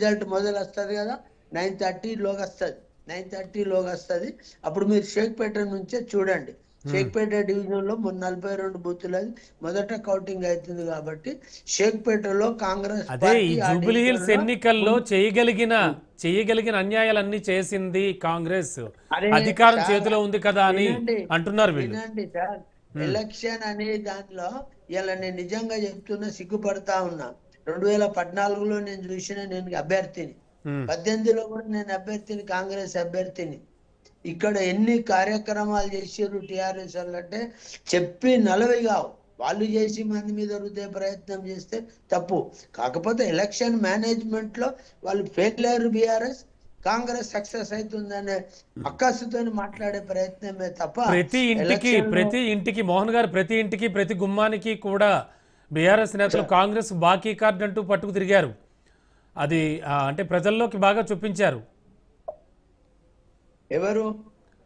Result మొదలు వస్తుంది కదా నైన్ థర్టీలోగా వస్తుంది. నైన్ థర్టీలోగా వస్తుంది. అప్పుడు మీరు షేక్పేట నుంచే చూడండి. షేక్పేట డివిజన్లో మొన్న నలభై రెండు బూతులు మొదట కౌంటింగ్ అవుతుంది కాబట్టి షేక్పేటలో కాంగ్రెస్ అదే ఈ జూబ్లీ హిల్స్ డివిజన్లో ఎన్నికల్లో చేయగలిగిన చేయగలిగిన అన్యాయాలన్నీ చేసింది కాంగ్రెస్. అధికారం చేతిలో ఉంది కదా అని అంటున్నారు వినండి సార్. ఎలక్షన్ అనే దాంట్లో ఇలా నేను నిజంగా చెప్తున్నా సిగ్గుపడతా ఉన్నా. రెండు వేల పద్నాలుగులో నేను చూసిన నేను అభ్యర్థిని. పద్దెనిమిదిలో కూడా నేను అభ్యర్థిని కాంగ్రెస్ అభ్యర్థిని. ఇక్కడ ఎన్ని కార్యక్రమాలు చేసారు టిఆర్ఎస్ అంటే చెప్పి నలభై కావు. వాళ్ళు చేసి మంది మీద రుద్దే ప్రయత్నం చేస్తే తప్పు. కాకపోతే ఎలక్షన్ మేనేజ్మెంట్లో వాళ్ళు ఫెయిల్ అయ్యారు బీఆర్ఎస్ కాంగ్రెస్ సక్సెస్ అవుతుందనే అక్కసుతో మాట్లాడే ప్రయత్నమే తప్ప ప్రతి ఇంటికి ప్రతి ఇంటికి మోహన్ గారు ప్రతి ఇంటికి ప్రతి గుమ్మానికి కూడా బీఆర్ఎస్ నేతలు కాంగ్రెస్ బాకీ కార్డు అంటూ పట్టుకు తిరిగారు. అది అంటే ప్రజల్లోకి బాగా చూపించారు. ఎవరు?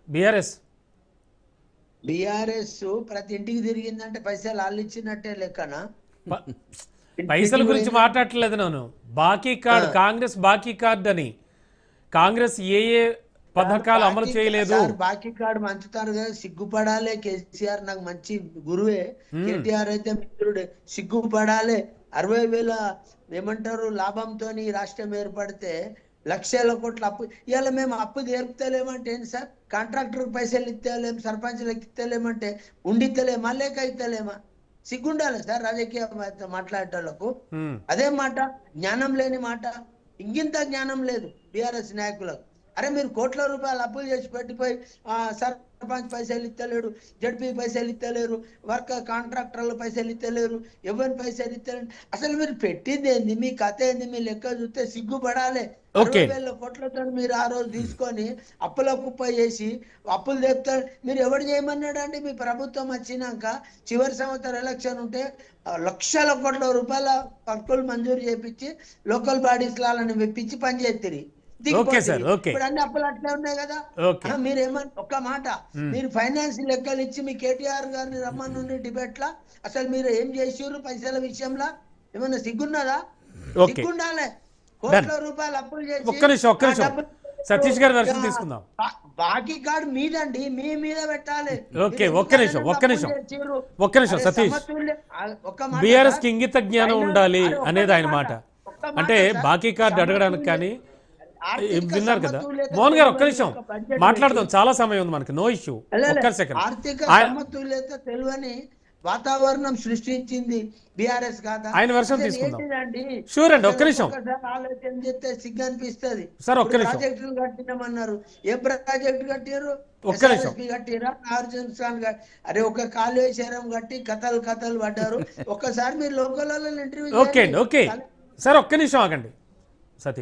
బీఆర్ఎస్. బీఆర్ఎస్ ప్రతి ఇంటికి తిరిగిందంటే పైసలు వాళ్ళు ఇచ్చినట్టే లెక్కనా? పైసల గురించి మాట్లాడట్లేదు నేను బాకీ కార్డ్ కాంగ్రెస్ బాకీ కార్డ్ అని. కాంగ్రెస్ ఏ ఏ పథకాలు అమలు చేయలేదు. సార్, బాకీ కార్డు మంచుతారు కదా సిగ్గుపడాలి కేసీఆర్ నాకు మంచి గురువే. కేటీఆర్ అయితే మిత్రుడే. సిగ్గుపడాలి. అరవై వేల ఏమంటారు లాభంతో రాష్ట్రం ఏర్పడితే లక్షల కోట్ల అప్పు ఇవాళ మేము అప్పు తీర్పుతలేమంటే ఏంటి సార్? కాంట్రాక్టర్ పైసలు ఇస్తలేం సర్పంచ్లకు ఇస్తలేమంటే ఉండితలేమా లేక ఇస్తలేమా? సిగ్గుండాలి సార్ రాజకీయ మాట్లాడేటోళ్ళకు. ఉమ్, అదే మాట జ్ఞానం లేని మాట. ఇంకింత జ్ఞానం లేదు బీఆర్ఎస్ నాయకులకు. అరే మీరు కోట్ల రూపాయలు అప్పులు చేసి పెట్టిపోయి ఆ, సర్పంచ్ పైసలు ఇస్తలేడు జడ్పీ పైసలు ఇస్తలేరు వర్క్ కాంట్రాక్టర్లు పైసలు ఇస్తలేరు ఎవరి పైసలు ఇస్తలేరు. అసలు మీరు పెట్టింది ఏంది? మీ కథ ఏంది? మీ లెక్క చూస్తే సిగ్గుపడాలి. వేల కోట్లతో మీరు ఆ రోజు తీసుకొని అప్పుల కుప్ప చేసి అప్పులు తెస్తారు మీరు ఎవడు చేయమన్నాడు అండి మీ ప్రభుత్వం వచ్చినాక చివరి సంవత్సరం ఎలక్షన్ ఉంటే లక్షల కోట్ల రూపాయల వర్కులు మంజూరు చేపించి లోకల్ బాడీస్ లాలను మెప్పించి పనిచేస్తారు. ఇప్పుడు అన్ని అప్పులు అట్లే ఉన్నాయి కదా. మీరు ఏమన్నా ఒక్క మాట. మీరు ఫైనాన్స్ లెక్కలు ఇచ్చి మీ కేటీఆర్ గారిని రమ్మనుండి డిబేట్ లా అసలు మీరు ఏం చేసిర్రు పైసల విషయంలో? ఏమన్నా సిగ్గున్నదా. సిగ్గుండాలే. కోట్ల రూపాయలు అప్పులు చేసి ఒక్క నిమిషం, ఒక్క ఆ నిమిషం. డబ్బులు- సతీష్ గారి ఆ, తీసుకుందాం. బాకీ కార్డు మీదండి. మీ మీద పెట్టాలి. ఓకే, ఒక్క నిమిషం, ఒక్క నిమిషం. ఒక్క నిమిషం, సతీష్. బీఆర్ఎస్. కి ఇంగిత జ్ఞానం ఉండాలి అనేది ఆయన మాట అంటే. బాకీ కార్డు అడగడానికి కానీ విన్నారు కదా? మోహన్ గారు ఒక్క నిమిషం. మాట్లాడదాం. చాలా సమయం ఉంది మనకి. No issue. ఒక్క సెకండ్. ఆర్థిక సమతుల్యత తెలియని వాతావరణం సృష్టించింది బీఆర్ఎస్ కాదా? ఆయన అసలు తీసుకుందాం. Sure అండి, ఒక్క నిమిషం. ఆలోచన చేస్తే సిగ్గు అనిపిస్తుంది. సార్, ఒక్క నిమిషం. ప్రాజెక్టులు కట్టినామన్నారు. ఏ ప్రాజెక్టు కట్టారు ఒక్క నిమిషం. కట్టిరా నాగార్జున కట్- అరే ఒక కాళేశ్వరం కట్టి కథలు కథలు పడ్డారు. ఒక్కసారి మీరు లోకల్ ఇంటర్వ్యూ ఓకే అండి ఓకే. సార్ ఒక్క నిమిషం ఆగండి. సతీష్.